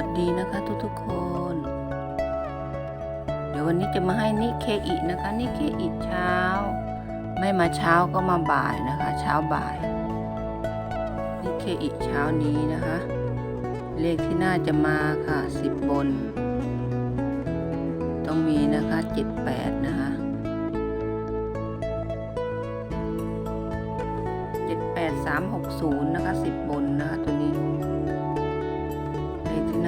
วัสดีนะคะทุกๆคน เดี๋ยววันนี้จะมาให้นิเคอินะคะนิเคอิเช้า ไม่มาเช้าก็มาบ่ายนะคะ เช้าบ่ายนิเคอิเช้านี้นะคะ เลขที่น่าจะมาค่ะสิบบน ต้องมีนะคะเจ็ดแปดนะคะเจ็ดแปดสามหกศูนย์นะคะสิบบนนะคะ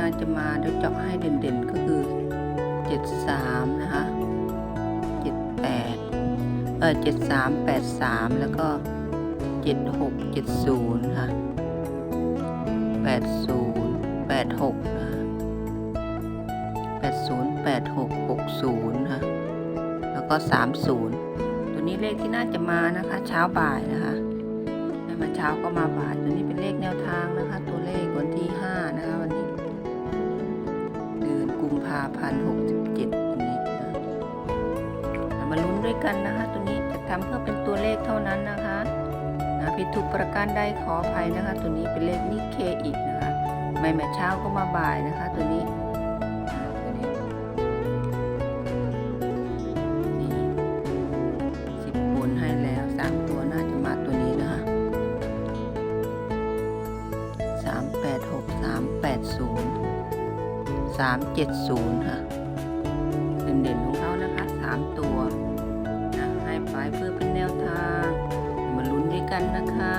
าจะมาเดี๋ยวเจาะให้เด่นๆก็คือเจ็ดสามนะคะเจ็ดแปดเออเจ็ดสามแล้วก็เจ็ดหกเจ็ดศูนย์ค่ะแปดศูนย์แปดหกนะคะแปดศูนย์แปดหกหกศูนย์ค่ะ แล้วก็สามศูนย์ตัวนี้เลขที่น่าจะมานะคะ เช้าบ่ายนะคะไม่มาเช้าก็มาบ่ายตัวนี้เป็นเลขแนวทางนะคะ ตัวเลขวันที่ห้านะคะาพันธ์หกสิบเจ็ดนี้นะเรามาลุ้นด้วยกันนะคะ ตัวนี้จะทำเพื่อเป็นตัวเลขเท่านั้นนะคะนะผิดถูกประการใดขออภัยนะคะ ตัวนี้เป็นเลขนิเคอีกนะคะไม่แม่เช้าก็มาบ่ายนะคะ ตัวนี้อ่าตัวนี้ 370 ค่ะเด่นๆของเขานะคะ 3 ตัวนะให้ไฟเพื่อเป็นแนวทาง มาลุ้นด้วยกันนะคะ